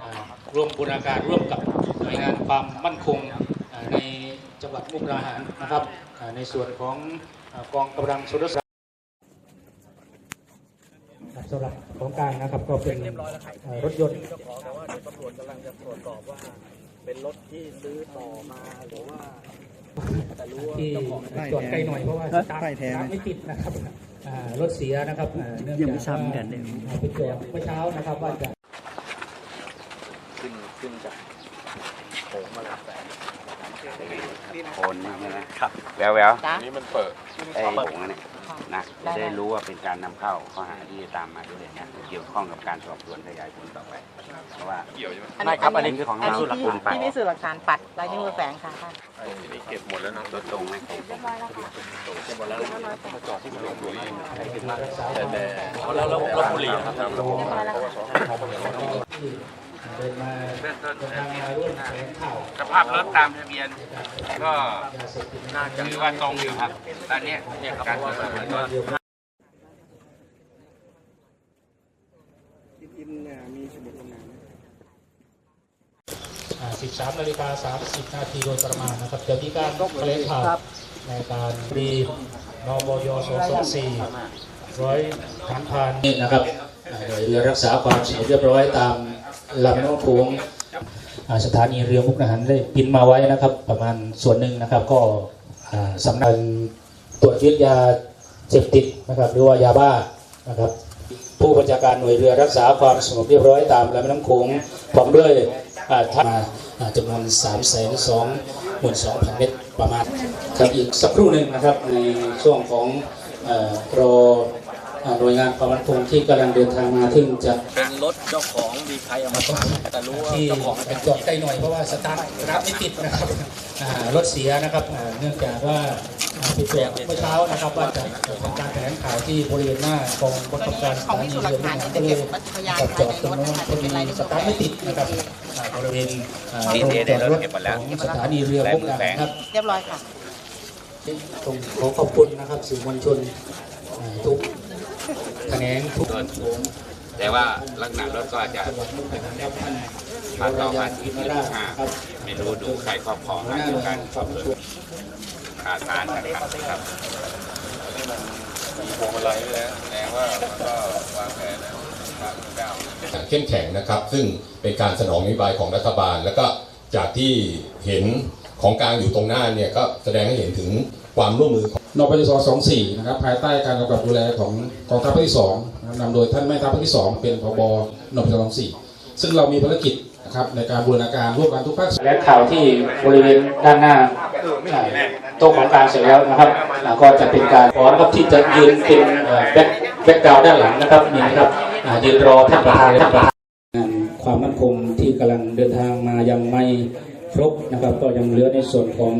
อ่าร่วมบูรณาการร่วมกับหน่วยงานความมั่นคงอ่าในจังหวัดมุกดาหารนะครับอ่าในส่วนของอ่ากองกำลังสุรศักดิ์สำหรับของกลางนะครับก็เป็นอ่ารถยนต์เจ้าของแต่ว่าเดี๋ยวตำรวจกำลังจะตรวจสอบว่าเป็นรถที่ซื้อต่อมาหรือว่าแต่รู้ว่าที่เจ้าของจอดไกลหน่อยเพราะว่าสตาร์ทสตาร์ทไม่ติดนะครับอ่ารถเสียนะครับอ่าเนื่องจากว่าอ่าไปจอดเมื่อเช้านะครับว่าจะ ขึ้นขึ้นจากโถงมาแล้วแสนโคนนี่ใช่ไหมครับแววแววจ้ะนี่มันเปิดไอ้ผงอันนี้นะจะได้รู้ว่าเป็นการนำเข้าข้อหาที่จะตามมาด้วยเนี่ยเกี่ยวข้องกับการสอบสวนขยายผลต่อไปเพราะว่าเกี่ยวใช่ไหมไม่ครับอันนี้คือของอันเรานี้ละที่คุณไปที่นี่สื่อหลักฐานปัดลายนิ้วมือแฝงค่ะท่านทีนี้เก็บหมดแล้วนะตัวตรงไหมเรียบร้อยแล้วค่ะเก็บหมดแล้วมาจอดที่ลงบุรีแต่แต่แล้วแล้วรถบุหรี่ครับเรียบร้อยแล้วค่ะ เดินมาเดินทางมาร่วมแถลงข่าวสภาพรถตามทะเบียน ก็ยาเสพติดน่าจะถือว่าตรงอยู่ครับ ตอนเนี้ยเนี่ยการตรวจสอบก็อินเนี่ยมีสมุดทำงานอ่า13นาฬิกา30 นาทีโดยประมาณนะครับเดี๋ยวมีการแถลงข่าวในการรีนบย224ร้อยฐานพานนี่นะครับอ่าโดยเรือรักษาความสงบเรียบร้อยตาม ลำน้ำโขงสถานีเรือมุกดาหารได้ปินมาไว้นะครับ ประมาณส่วนหนึ่งนะครับ ก็สำนักตรวจยึดยาเสพติดนะครับ หรือว่ายาบ้านะครับ ผู้บัญชาการหน่วยเรือรักษาความสงบเรียบร้อยตามลำน้ำโขงพร้อมด้วยท่านมาจำนวน3ามแสนสองหมื่นสองพันเมตรประมาณครับอีกสักครู่หนึ่งนะครับในช่วงของอรอ หน่วยงานความมั่นคงที่กำลังเดินทางมาถึงจะเป็นรถเจ้าของมีใครเอามาขายแต่รู้ว่าที่เจ้าของเป็นจอดใกล้หน่อยเพราะว่าสตาร์ทสตาร์ทไม่ติดนะครับอ่ารถเสียนะครับอ่าเนื่องจากว่าอ่าไปตรวจเมื่อเช้านะครับว่าจะทำการแถลงข่าวที่บริเวณหน้ากองบังคับการสของถาพินีสูจน์หลัเรืกอฐานมุ่งที่หาจะก็เลเก็ยบพยานกับจอดในตรงรถนู้นนะคะพอจะเป็นดีลายนิ้วสมือตาร์ทไม่ติดแฝงนะครับอ่าบริเวณอ่าดีตรงเอจอดรถเก็บหมดแล้วของสถานีเรือมุกดาหารครับเรียบร้อยค่ะตรงขอขอบคุณนะครับสื่อมวลชนอ่า ทุกแขนทุกแต่ว่าลักษณะรถก็อาจจะจังหวัดมุกดาหารครับท่านต่อมาที่ที่ที่ห้าไม่รู้ดูใครครอบครองหัวหนะน้าหน่วยกางารอบสวนขาดสารนะครับครับพวงมาลัยด้วแสดงว่ามันก็วางแผนแล้วครับเก้าเข้มแข็งนะครับ ซึ่งเป็นการสนองนโยบายของรัฐบาล แล้วก็จากที่เห็นของกลางอยู่ตรงหน้าเนี่ยก็แสดงให้เห็นถึงความร่วมมือของ นปช24นะครับภายใต้การกำกับดูแลของกองทัพภาคที่2นะครับนำโดยท่านแม่ทัพภาคที่2เป็นพบนปช24ซึ่งเรามีภารกิจนะครับในการบูรณาการร่วมกันทุกภาคส่วนและข่าวที่บริเวณด้านหน้าอ่าโต๊ะของกลางเสร็จแล้วนะครับอ่าก็จะเป็นการพร้อมครับที่จะยืนเป็นเอ่อแบ็คแบ็คกราวด์ด้านหลังนะครับนี่นะครับอ่ายืนรอท่านประธานท่านประธานงานความมั่นคงที่กำลังเดินทางมายังไม่ครบนะครับ ก็ยังเหลือในส่วนของ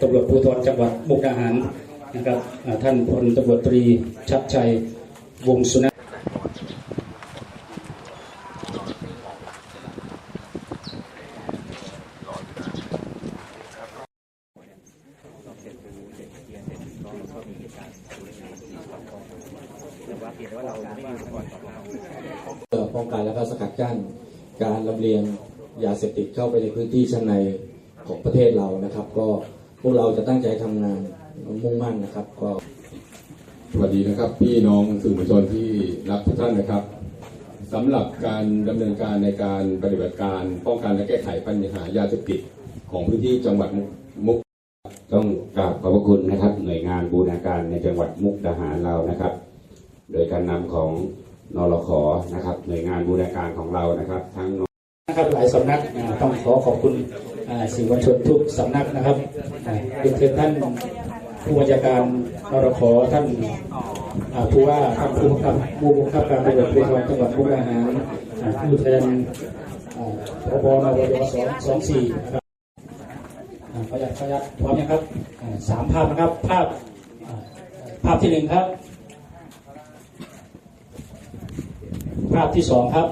ตำรวจภูธรจังหวัดมุกดาหาร นะครับท่านพลตำรวจตรีชัดชัยวงสุนันท์เพื่อป้องกันและก็สกัดกั้นการลำเลียงยาเสพติดเข้าไปในพื้นที่ชั้นในของประเทศเรานะครับ ก็พวกเราจะตั้งใจทำงาน มุ่งมั่นนะครับ ก็สวัสดีนะครับ พี่น้องสื่อมวลชนที่รักทุกท่านนะครับสำหรับการดำเนินการในการปฏิบัติการป้องกันและแก้ไขปัญหายาเสพติดของพื้นที่จังหวัดมุกต้องกราบขอบพระคุณนะครับ หน่วยงานบูรณาการในจังหวัดมุกดาหารเรานะครับ โดยการนำของนรขนะครับ หน่วยงานบูรณาการของเรานะครับ ทั้งนะครับหลายสำนักอ่าต้องขอขอบคุณอ่าสื่อมวลชนทุกสำนักนะครับอ่าเรียนเชิญท่าน ผู้บัญชาการนรขท่านผู้ว่าท่านผู้บังคับผู้บังคับการตำรวจภูธรจังหวัดมุกดาหารผู้แทนพบนวสสองสี่ครับขออนุญาตขออนุญาตพร้อมนะครับสามภาพนะครับ ภาพภาพที่หนึ่งครับ ภาพที่สองครับ